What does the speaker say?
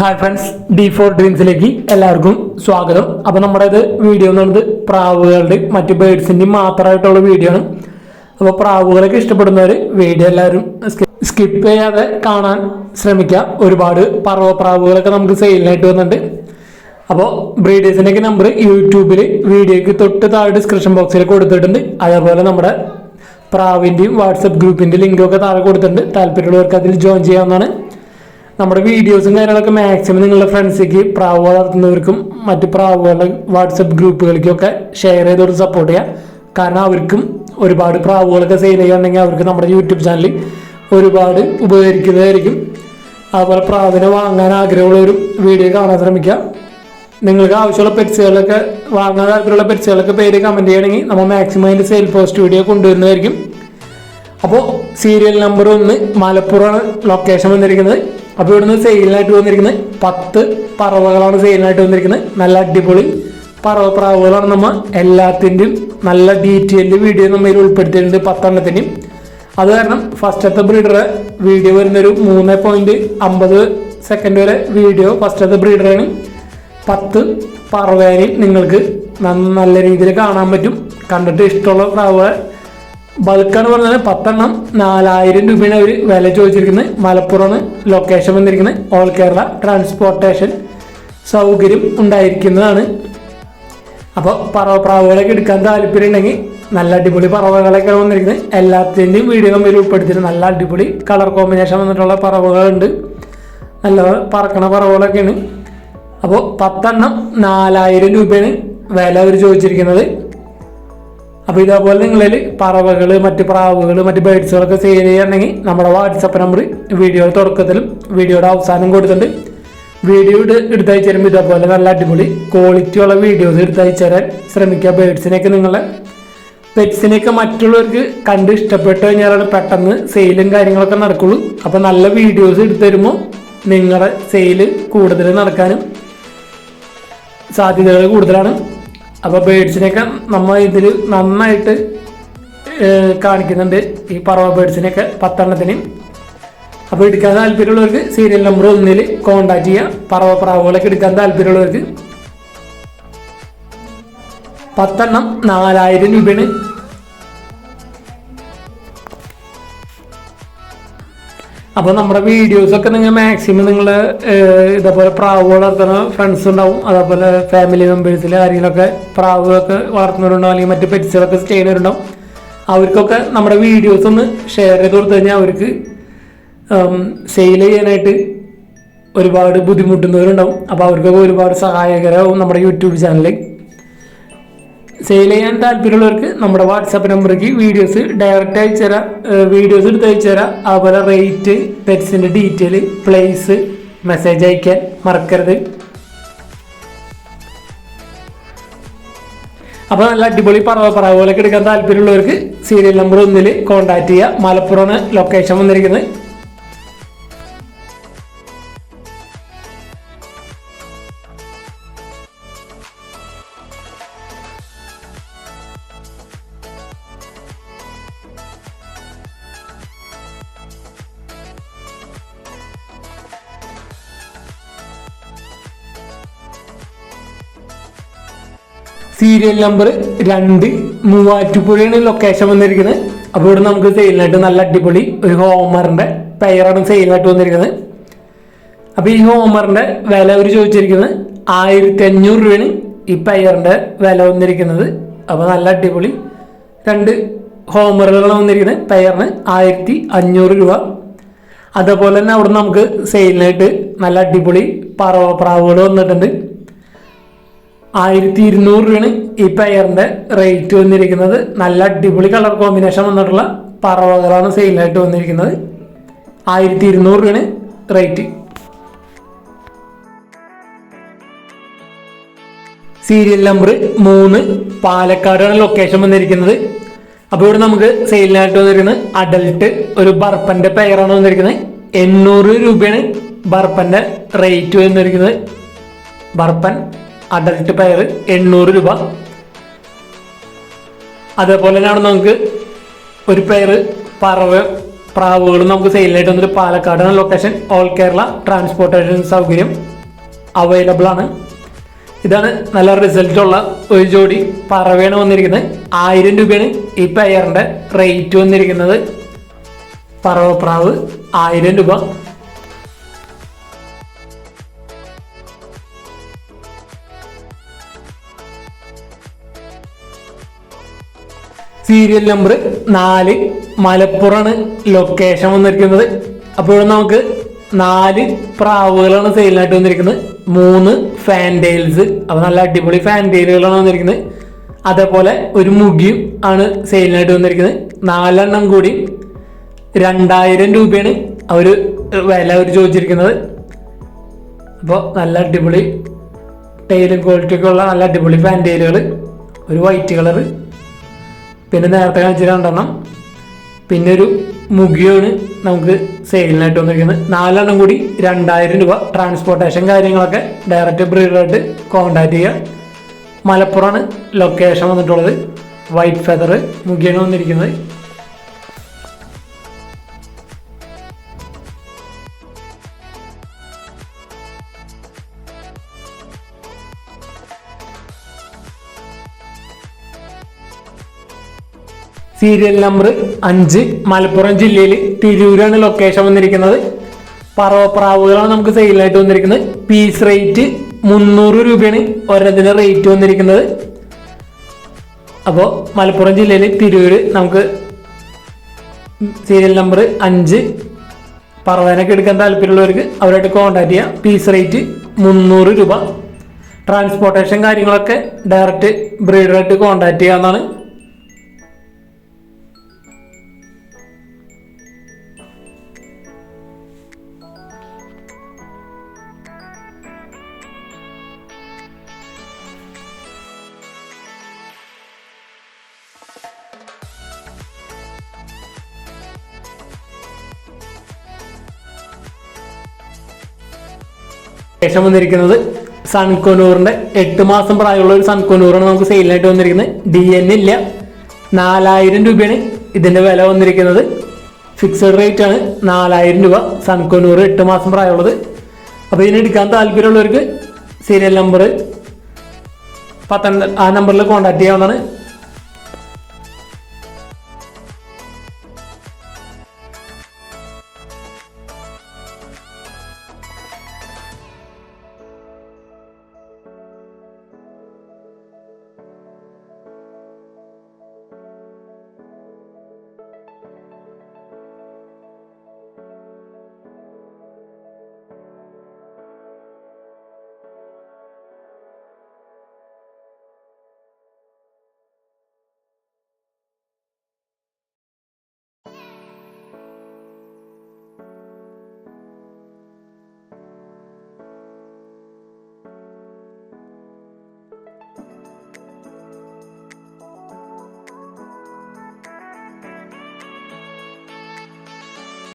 Hi friends D four ഡ്രീംസിലേക്ക് എല്ലാവർക്കും സ്വാഗതം. അപ്പോൾ നമ്മുടെ ഇത് വീഡിയോ എന്ന് പറയുന്നത് പ്രാവുകളുടെ മറ്റ് ബേഡ്സിന്റെയും മാത്രമായിട്ടുള്ള വീഡിയോ ആണ്. അപ്പോൾ പ്രാവുകളൊക്കെ ഇഷ്ടപ്പെടുന്നവർ വീഡിയോ എല്ലാവരും സ്കിപ്പ് ചെയ്യാതെ കാണാൻ ശ്രമിക്കുക. ഒരുപാട് പറവ പ്രാവുകളൊക്കെ നമുക്ക് സെയിലിനായിട്ട് വന്നിട്ടുണ്ട്. അപ്പോൾ ബ്രീഡേഴ്സിന്റെയൊക്കെ നമ്പർ യൂട്യൂബിൽ വീഡിയോയ്ക്ക് തൊട്ട് താഴെ ഡിസ്ക്രിപ്ഷൻ ബോക്സിൽ കൊടുത്തിട്ടുണ്ട്. അതേപോലെ നമ്മുടെ പ്രാവിന്റെയും വാട്സപ്പ് ഗ്രൂപ്പിന്റെ ലിങ്കൊക്കെ താഴെ കൊടുത്തിട്ടുണ്ട്. താല്പര്യമുള്ളവർക്ക് അതിൽ ജോയിൻ ചെയ്യാവുന്നതാണ്. നമ്മുടെ വീഡിയോസും കാര്യങ്ങളൊക്കെ മാക്സിമം നിങ്ങളുടെ ഫ്രണ്ട്സിലേക്ക് പ്രാവ് വളർത്തുന്നവർക്കും മറ്റ് പ്രാവുകളുടെ വാട്സപ്പ് ഗ്രൂപ്പുകളിലേക്കൊക്കെ ഷെയർ ചെയ്തോട് സപ്പോർട്ട് ചെയ്യുക കാരണം അവർക്കും ഒരുപാട് പ്രാവുകളൊക്കെ സെയിൽ ചെയ്യുകയാണെങ്കിൽ അവർക്ക് നമ്മുടെ യൂട്യൂബ് ചാനൽ ഒരുപാട് ഉപകരിക്കുന്നതായിരിക്കും. അതുപോലെ പ്രാവിനെ വാങ്ങാൻ ആഗ്രഹമുള്ളവരും വീഡിയോ കാണാൻ ശ്രമിക്കുക. നിങ്ങൾക്ക് ആവശ്യമുള്ള പെറ്റ്സുകളൊക്കെ വാങ്ങാൻ താല്പര്യമുള്ള പെറ്റ്സുകളൊക്കെ പേര് കമന്റ് ചെയ്യണമെങ്കിൽ നമ്മൾ മാക്സിമം അതിന്റെ സെയിൽ പോസ്റ്റ് വീഡിയോ കൊണ്ടുവരുന്നതായിരിക്കും. അപ്പോൾ സീരിയൽ നമ്പർ ഒന്ന് മലപ്പുറമാണ് ലൊക്കേഷൻ വന്നിരിക്കുന്നത്. അപ്പോൾ ഇവിടുന്ന് സെയിലിനായിട്ട് വന്നിരിക്കുന്നത് പത്ത് പറവകളാണ് സെയിലിനായിട്ട് വന്നിരിക്കുന്നത്. നല്ല അടിപൊളി പറവ പ്രാവുകളാണ് നമ്മൾ എല്ലാത്തിന്റെയും നല്ല ഡീറ്റെയിൽഡ് വീഡിയോ നമ്മൾ ഇതിൽ ഉൾപ്പെടുത്തിയിട്ടുണ്ട് പത്തെണ്ണത്തിന്റെയും അത് കാരണം ഫസ്റ്റത്തെ ബ്രീഡറെ വീഡിയോ വരുന്നൊരു മൂന്ന് പോയിന്റ് അമ്പത് സെക്കൻഡ് വരെ വീഡിയോ ഫസ്റ്റത്തെ ബ്രീഡറാണ് പത്ത് പറവേനെയും നിങ്ങൾക്ക് നല്ല രീതിയിൽ കാണാൻ പറ്റും. കണ്ടിട്ട് ഇഷ്ടമുള്ള പ്രാവുകളെ ബൾക്കാണ് പറഞ്ഞാൽ പത്തെണ്ണം നാലായിരം രൂപയാണ് അവർ വില ചോദിച്ചിരിക്കുന്നത് മലപ്പുറം ലൊക്കേഷൻ വന്നിരിക്കുന്നത് ഓൾ കേരള ട്രാൻസ്പോർട്ടേഷൻ സൗകര്യം ഉണ്ടായിരിക്കുന്നതാണ്. അപ്പോൾ പറവ പ്രാവുകളൊക്കെ എടുക്കാൻ താല്പര്യം ഉണ്ടെങ്കിൽ നല്ല അടിപൊളി പറവകളൊക്കെ വന്നിരിക്കുന്നത് എല്ലാത്തിന്റെയും വീഡിയോ നമ്മൾ ഉൾപ്പെടുത്തിയിട്ട് നല്ല അടിപൊളി കളർ കോമ്പിനേഷൻ വന്നിട്ടുള്ള പറവകളുണ്ട്. നല്ല പറക്കണ പറവകളൊക്കെയാണ്. അപ്പോൾ പത്തെണ്ണം നാലായിരം രൂപയാണ് വില അവർ ചോദിച്ചിരിക്കുന്നത്. അപ്പോൾ ഇതേപോലെ നിങ്ങളിൽ പറവകൾ മറ്റ് പ്രാവുകൾ മറ്റ് ബേഡ്സുകളൊക്കെ സെയിൽ ചെയ്യുകയാണെങ്കിൽ നമ്മുടെ വാട്സപ്പ് നമ്പർ വീഡിയോ തുടക്കത്തിലും വീഡിയോയുടെ അവസാനം കൊടുത്തിട്ടുണ്ട്. വീഡിയോ ഇട്ട് എടുത്തയച്ചു തരുമ്പോൾ ഇതേപോലെ നല്ല അടിപൊളി ക്വാളിറ്റി ഉള്ള വീഡിയോസ് എടുത്തയച്ചു തരാൻ ശ്രമിക്കുക. ബേഡ്സിനെയൊക്കെ നിങ്ങളെ പെറ്റ്സിനെയൊക്കെ മറ്റുള്ളവർക്ക് കണ്ട് ഇഷ്ടപ്പെട്ട് കഴിഞ്ഞാലാണ് പെട്ടെന്ന് സെയിലും കാര്യങ്ങളൊക്കെ നടക്കുള്ളൂ. അപ്പോൾ നല്ല വീഡിയോസ് എടുത്തു തരുമ്പോൾ നിങ്ങളുടെ സെയിൽ കൂടുതൽ നടക്കാനും സാധ്യതകൾ കൂടുതലാണ്. അപ്പോൾ ബേഡ്സിനെയൊക്കെ നമ്മൾ ഇതിൽ നന്നായിട്ട് കാണിക്കുന്നുണ്ട്. ഈ പറവ ബേഡ്സിനെയൊക്കെ പത്തെണ്ണത്തിന്. അപ്പോൾ എടുക്കാൻ താല്പര്യമുള്ളവർക്ക് സീരിയൽ നമ്പർ ഒന്നിൽ കോണ്ടാക്ട് ചെയ്യാം. പറവ പ്രാവുകളൊക്കെ എടുക്കാൻ താല്പര്യമുള്ളവർക്ക്. പത്തെണ്ണം നാലായിരം രൂപയാണ്. അപ്പോൾ നമ്മുടെ വീഡിയോസൊക്കെ നിങ്ങൾ മാക്സിമം നിങ്ങൾ ഇതേപോലെ പ്രാവ് വളർത്തുന്ന ഫ്രണ്ട്സ് ഉണ്ടാവും. അതേപോലെ ഫാമിലി മെമ്പേഴ്സിൽ ആരെങ്കിലുമൊക്കെ പ്രാവുകളൊക്കെ വളർത്തുന്നവരുണ്ടാവും അല്ലെങ്കിൽ മറ്റ് പെറ്റ്സുകളൊക്കെ ചെയ്യുന്നവരുണ്ടാവും. അവർക്കൊക്കെ നമ്മുടെ വീഡിയോസ് ഒന്ന് ഷെയർ ചെയ്ത് കൊടുത്തു കഴിഞ്ഞാൽ അവർക്ക് സെയിൽ ചെയ്യാനായിട്ട് ഒരുപാട് ബുദ്ധിമുട്ടുന്നവരുണ്ടാവും. അപ്പോൾ അവർക്കൊക്കെ ഒരുപാട് സഹായകരമാവും നമ്മുടെ യൂട്യൂബ് ചാനലിൽ സെയിൽ ചെയ്യാൻ താല്പര്യമുള്ളവർക്ക് നമ്മുടെ വാട്സാപ്പ് നമ്പറിലേക്ക് വീഡിയോസ് ഡയറക്റ്റ് അയച്ചു തരാം. വീഡിയോസ് എടുത്ത് അയച്ചു തരാം. അതുപോലെ റേറ്റ് പെറ്റ്സിന്റെ ഡീറ്റെയിൽ പ്ലേസ് മെസ്സേജ് അയക്കാൻ മറക്കരുത്. അപ്പോൾ നല്ല അടിപൊളി പറവ പറവുകളൊക്കെ എടുക്കാൻ താല്പര്യമുള്ളവർക്ക് സീരിയൽ നമ്പർ ഒന്നിൽ കോൺടാക്ട് ചെയ്യുക മലപ്പുറമാണ് ലൊക്കേഷൻ വന്നിരിക്കുന്നത്. സീരിയൽ നമ്പർ രണ്ട് മൂവാറ്റുപുഴയാണ് ലൊക്കേഷൻ വന്നിരിക്കുന്നത്. അപ്പോൾ ഇവിടെ നമുക്ക് സെയിലിനായിട്ട് നല്ല അടിപൊളി ഒരു ഹോമറിന്റെ പെയറാണ് സെയിലിനായിട്ട് വന്നിരിക്കുന്നത്. അപ്പോൾ ഈ ഹോമറിന്റെ വില അവർ ചോദിച്ചിരിക്കുന്നത് ആയിരത്തി അഞ്ഞൂറ് രൂപയാണ് ഈ പെയറിന്റെ വില വന്നിരിക്കുന്നത്. അപ്പോൾ നല്ല അടിപൊളി രണ്ട് ഹോമറുകളാണ് വന്നിരിക്കുന്നത്. പെയറിന് ആയിരത്തി അഞ്ഞൂറ് രൂപ. അതേപോലെ തന്നെ അവിടെ നമുക്ക് സെയിലിനായിട്ട് നല്ല അടിപൊളി പറവ പ്രാവുകൾ വന്നിട്ടുണ്ട്. ആയിരത്തി ഇരുന്നൂറ് രൂപയാണ് ഈ പെയറിന്റെ റേറ്റ് വന്നിരിക്കുന്നത്. നല്ല അടിപൊളി കളർ കോമ്പിനേഷൻ വന്നിട്ടുള്ള പറവകളാണ് സെയിലായിട്ട് വന്നിരിക്കുന്നത്. ആയിരത്തി ഇരുന്നൂറ് രൂപയാണ് റേറ്റ് സീരിയൽ നമ്പർ മൂന്ന് പാലക്കാടാണ് ലൊക്കേഷൻ വന്നിരിക്കുന്നത്. അപ്പോൾ ഇവിടെ നമുക്ക് സെയിലിനായിട്ട് വന്നിരിക്കുന്നത് അഡൽട്ട് ഒരു ബർപ്പന്റെ പെയറാണ് വന്നിരിക്കുന്നത്. എണ്ണൂറ് രൂപയാണ് ബർപ്പന്റെ റേറ്റ് വന്നിരിക്കുന്നത്. ബർപ്പൻ അഡൽട്ട് പയർ എണ്ണൂറ് രൂപ. അതേപോലെ തന്നെയാണ് നമുക്ക് ഒരു പെയർ പറവ് പ്രാവുകളും നമുക്ക് സെയിലായിട്ട് വന്നൊരു പാലക്കാടാണ് ലൊക്കേഷൻ ഓൾ കേരള ട്രാൻസ്പോർട്ടേഷൻ സൗകര്യം അവൈലബിൾ ആണ്. ഇതാണ് നല്ല റിസൾട്ട് ഉള്ള ഒരു ജോഡി പറവയാണ് വന്നിരിക്കുന്നത്. ആയിരം രൂപയാണ് ഈ പയറിന്റെ റേറ്റ് വന്നിരിക്കുന്നത്. പറവ പ്രാവ് ആയിരം രൂപ. സീരിയൽ നമ്പർ നാല് മലപ്പുറമാണ് ലൊക്കേഷൻ വന്നിരിക്കുന്നത്. അപ്പോൾ ഇവിടെ നമുക്ക് നാല് പ്രാവുകളാണ് സെയിലിനായിട്ട് വന്നിരിക്കുന്നത്. മൂന്ന് ഫാൻഡെയിൽസ് അപ്പോൾ നല്ല അടിപൊളി ഫാൻഡെയിലുകളാണ് വന്നിരിക്കുന്നത്. അതേപോലെ ഒരു മുഖിയും ആണ് സെയിലിനായിട്ട് വന്നിരിക്കുന്നത്. നാലെണ്ണം കൂടി രണ്ടായിരം രൂപയാണ് അവർ വില അവർ ചോദിച്ചിരിക്കുന്നത്. അപ്പോൾ നല്ല അടിപൊളി ടൈലും ക്വാളിറ്റിയൊക്കെ ഉള്ള നല്ല അടിപൊളി ഫാൻഡെയിലുകൾ ഒരു വൈറ്റ് കളറ് പിന്നെ നേരത്തെ കാണിച്ച രണ്ടെണ്ണം. പിന്നെ ഒരു മുഖിയാണ് നമുക്ക് സെയിലിനായിട്ട് വന്നിരിക്കുന്നത്. നാലെണ്ണം കൂടി രണ്ടായിരം രൂപ ട്രാൻസ്പോർട്ടേഷൻ കാര്യങ്ങളൊക്കെ ഡയറക്റ്റ് ബ്രീഡറായിട്ട് കോണ്ടാക്ട് ചെയ്യുക. മലപ്പുറമാണ് ലൊക്കേഷൻ വന്നിട്ടുള്ളത്. വൈറ്റ് ഫെദർ മുഖിയാണ് വന്നിരിക്കുന്നത്. സീരിയൽ നമ്പർ അഞ്ച് മലപ്പുറം ജില്ലയിൽ തിരൂരാണ് ലൊക്കേഷൻ വന്നിരിക്കുന്നത്. പറവപ്രാവുകളാണ് നമുക്ക് സെയിലായിട്ട് വന്നിരിക്കുന്നത്. പീസ് റേറ്റ് മുന്നൂറ് രൂപയാണ് ഒരെണ്ണത്തിന്റെ റേറ്റ് വന്നിരിക്കുന്നത്. അപ്പോൾ മലപ്പുറം ജില്ലയിൽ തിരൂര് നമുക്ക് സീരിയൽ നമ്പർ അഞ്ച് പറവനൊക്കെ എടുക്കാൻ താല്പര്യമുള്ളവർക്ക് അവരായിട്ട് കോൺടാക്ട് ചെയ്യാം. പീസ് റേറ്റ് മുന്നൂറ് രൂപ. ട്രാൻസ്പോർട്ടേഷൻ കാര്യങ്ങളൊക്കെ ഡയറക്റ്റ് ബ്രീഡറായിട്ട് കോൺടാക്ട് ചെയ്യാവുന്നതാണ്. ശേഷം വന്നിരിക്കുന്നത് സൺകൊനൂറിന്റെ എട്ട് മാസം പ്രായമുള്ള ഒരു സൺകൊനൂറാണ് നമുക്ക് സെയിലായിട്ട് വന്നിരിക്കുന്നത്. ഡി എൻ ഇല്ല. നാലായിരം രൂപയാണ് ഇതിന്റെ വില വന്നിരിക്കുന്നത്. ഫിക്സഡ് റേറ്റ് ആണ് നാലായിരം രൂപ സൺകൊനൂർ എട്ട് മാസം പ്രായമുള്ളത്. അപ്പോൾ ഇതിന് എടുക്കാൻ താല്പര്യമുള്ളവർക്ക് സീരിയൽ നമ്പർ പത്തനംതിട്ട ആ നമ്പറിൽ കോൺടാക്ട് ചെയ്യാവുന്നതാണ്.